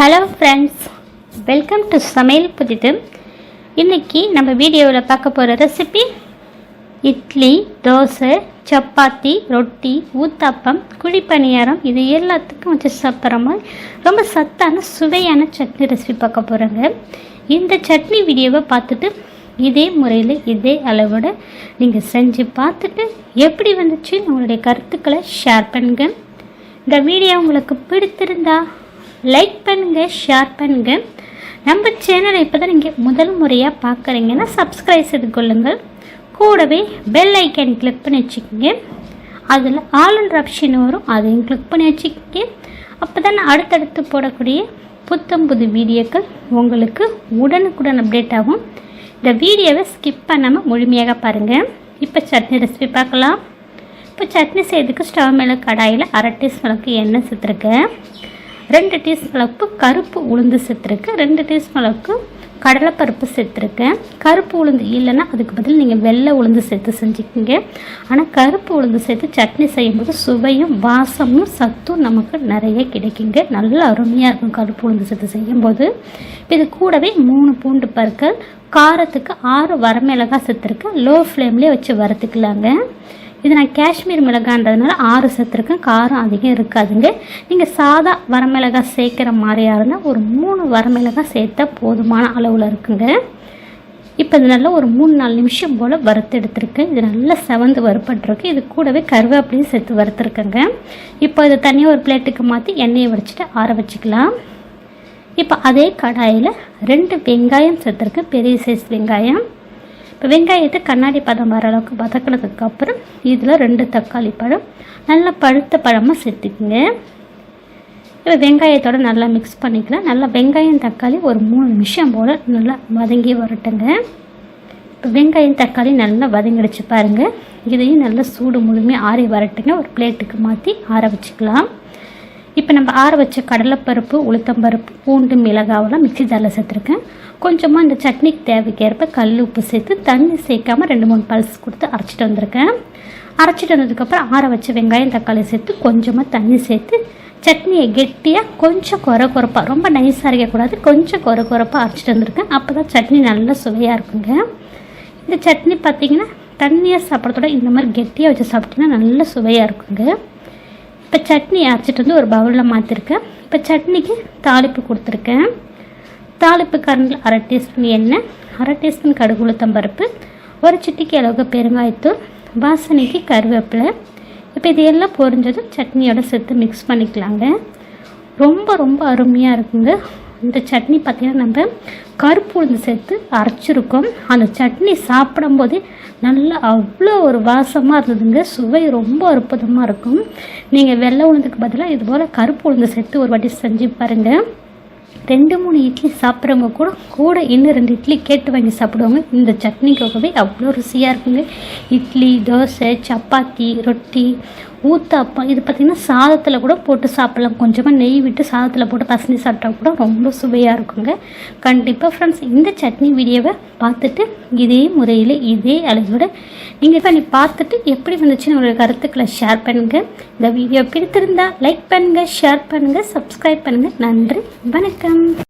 Hello friends welcome to சமையல் புதிது. இன்றைக்கி நம்ம வீடியோவில் பார்க்க போகிற ரெசிபி இட்லி தோசை சப்பாத்தி ரொட்டி ஊத்தாப்பம் குழிப்பணியாரம் இது எல்லாத்துக்கும் வச்சு சாப்பிட்ற மாதிரி ரொம்ப சத்தான சுவையான சட்னி ரெசிபி பார்க்க போகிறோங்க இந்த சட்னி வீடியோவை பார்த்துட்டு இதே முறையில் இதே அளவோட நீங்கள் செஞ்சு பார்த்துட்டு எப்படி வந்துச்சு உங்களுடைய கருத்துக்களை ஷேர் பண்ணுங்கள் இந்த வீடியோ உங்களுக்கு பிடித்திருந்தா லைக் பண்ணுங்கள் ஷேர் பண்ணுங்கள் நம்ம சேனலை இப்போ தான் நீங்கள் முதல் முறையாக பார்க்குறீங்கன்னா சப்ஸ்கிரைப் செய்து கொள்ளுங்கள். கூடவே பெல் ஐக்கன் கிளிக் பண்ணி வச்சுக்கோங்க. அதில் ஆளுன்ற ஆப்ஷன் வரும் அதையும் கிளிக் பண்ணி வச்சுக்கோங்க. அப்போ தான் அடுத்தடுத்து போடக்கூடிய புத்தம் புது வீடியோக்கள் உங்களுக்கு உடனுக்குடன் அப்டேட் ஆகும். இந்த வீடியோவை ஸ்கிப் பண்ணாமல் முழுமையாக பாருங்கள் இப்போ சட்னி ரெசிபி பார்க்கலாம். இப்போ சட்னி செய்யறதுக்கு ஸ்டவ் மேலே கடாயில் அரை டீஸ்பூனுக்கு எண்ணெய் சேர்த்துருக்கேன். ரெண்டு டீஸ்பூன் அளவுக்கு கருப்பு உளுந்து சேர்த்துருக்கேன். ரெண்டு டீஸ்பூன் அளவுக்கு கடலைப்பருப்பு சேர்த்துருக்கேன். கருப்பு உளுந்து இல்லைன்னா அதுக்கு பதில் நீங்கள் வெள்ளை உளுந்து சேர்த்து செஞ்சுக்கிங்க. ஆனால் கருப்பு உளுந்து சேர்த்து சட்னி செய்யும்போது சுவையும் வாசமும் சத்தும் நமக்கு நிறைய கிடைக்குங்க. நல்லா அருமையாக இருக்கும் கருப்பு உளுந்து சேர்த்து செய்யும்போது. இது கூடவே மூணு பூண்டு பற்கள் காரத்துக்கு ஆறு வரமிளகாய் சேர்த்துருக்கேன். லோ ஃப்ளேம்லேயே வச்சு வறுத்துக்கலாங்க. இது நான் காஷ்மீர் மிளகான்றதுனால ஆறு சேர்த்துருக்கேன் காரம் அதிகம் இருக்காதுங்க. நீங்கள் சாதா வரமிளகாய் சேர்க்குற மாதிரியாக இருந்தால் ஒரு மூணு வரமிளகாய் சேர்த்தா போதுமான அளவில் இருக்குங்க. இப்போ இது நல்லா ஒரு மூணு நாலு நிமிஷம் போல் வறுத்து எடுத்துருக்கேன். இது நல்லா செவந்து வறுப்பட்டுருக்கு இது கூடவே கருவேப்பிலையும் சேர்த்து வறுத்துருக்கேங்க. இப்போ இதை தனியாக ஒரு பிளேட்டுக்கு மாற்றி எண்ணெயை வடிச்சிட்டு ஆற வச்சுக்கலாம். இப்போ அதே கடாயில் ரெண்டு வெங்காயம் சேர்த்துருக்கேன். பெரிய சைஸ் வெங்காயம். இப்போ வெங்காயத்தை கண்ணாடி பதம் வர அளவுக்கு வதக்கினதுக்கு அப்புறம் இதில் ரெண்டு தக்காளி பழம் நல்லா பழுத்த பழமாக சேர்த்துக்குங்க. இப்போ வெங்காயத்தோடு நல்லா மிக்ஸ் பண்ணிக்கலாம். நல்லா வெங்காயம் தக்காளி ஒரு மூணு நிமிஷம் போல் நல்லா வதங்கி வரட்டுங்க. இப்போ வெங்காயம் தக்காளி நல்லா வதங்கிடுச்சு பாருங்கள் இதையும் நல்லா சூடு முழுமையாக ஆறி வரட்டுங்க. ஒரு பிளேட்டுக்கு மாற்றி ஆற வச்சுக்கலாம். இப்போ நம்ம ஆற வச்ச கடலைப்பருப்பு உளுத்தம்பருப்பு பூண்டு மிளகாவெல்லாம் மிக்சி ஜாரில் சேர்த்துருக்கேன். கொஞ்சமாக இந்த சட்னிக்கு தேவைக்கேற்ப கல் உப்பு சேர்த்து தண்ணி சேர்க்காமல் ரெண்டு மூணு பல்ஸ் கொடுத்து அரைச்சிட்டு வந்திருக்கேன். அரைச்சிட்டு வந்ததுக்கப்புறம் ஆற வச்ச வெங்காயம் தக்காளி சேர்த்து கொஞ்சமாக தண்ணி சேர்த்து சட்னியை கெட்டியாக கொஞ்சம் குறை குறைப்பாக ரொம்ப நைஸாக அரைக்கக்கூடாது கொஞ்சம் குறை குறைப்பாக அரைச்சிட்டு வந்திருக்கேன். அப்போ தான் சட்னி நல்லா சுவையாக இருக்குங்க. இந்த சட்னி பார்த்திங்கன்னா தண்ணியாக சாப்பிட்றதோட இந்த மாதிரி கெட்டியாக வச்சு சாப்பிட்டிங்கன்னா நல்ல சுவையாக இருக்குங்க. இப்போ சட்னி அரைச்சிட்டு வந்து ஒரு பவுலில் மாற்றிருக்கேன் இப்போ சட்னிக்கு தாளிப்பு கொடுத்துருக்கேன். தாளிப்பு கரண்டில் அரை டீஸ்பூன் எண்ணெய் அரை டீஸ்பூன் கடுகு உளுத்தம்பருப்பு ஒரு சிட்டிக்கு அளவுக்கு பெருங்காயத்தூள் வாசனைக்கு கருவேப்பிலை. இப்போ இது எல்லாம் பொரிஞ்சதும் சட்னியோட சேர்த்து மிக்ஸ் பண்ணிக்கலாங்க. ரொம்ப ரொம்ப அருமையாக இருக்குங்க. இந்த சட்னி பார்த்திங்கன்னா நம்ம கருப்பு உளுந்து சேர்த்து அரைச்சிருக்கோம். அந்த சட்னி சாப்பிடும்போது நல்லா அவ்வளோ ஒரு வாசமாக இருந்ததுங்க. சுவை ரொம்ப அற்புதமாக இருக்கும். நீங்கள் வெள்ளை உளுந்துக்கு பதிலாக இது போல் கருப்பு உளுந்து சேர்த்து ஒரு வாட்டி செஞ்சு பாருங்கள் ரெண்டு மூணு இட்லி சாப்பிட்றவங்க கூட கூட இன்னும் ரெண்டு இட்லி கேட்டு வாங்கி சாப்பிடுவாங்க. இந்த சட்னிக்காகவே அவ்வளோ ருசியாக இருக்குங்க. இட்லி தோசை சப்பாத்தி ரொட்டி ஊத்தாப்பம். இது பார்த்திங்கன்னா சாதத்தில் கூட போட்டு சாப்பிட்லாம். கொஞ்சமாக நெய் விட்டு சாதத்தில் போட்டு பசங்க சாப்பிட்டா கூட ரொம்ப சுவையாக இருக்குங்க. கண்டிப்பாக ஃப்ரெண்ட்ஸ் இந்த சட்னி வீடியோவை பார்த்துட்டு இதே முறையில் இதே அளவோட நீங்கள் பண்ணி பார்த்துட்டு எப்படி வந்துச்சுன்னு உங்களுடைய கருத்துக்களை ஷேர் பண்ணுங்கள் இந்த வீடியோ பிடித்திருந்தால் லைக் பண்ணுங்கள் ஷேர் பண்ணுங்கள் சப்ஸ்கிரைப் பண்ணுங்கள் நன்றி வணக்கம். வணக்கம்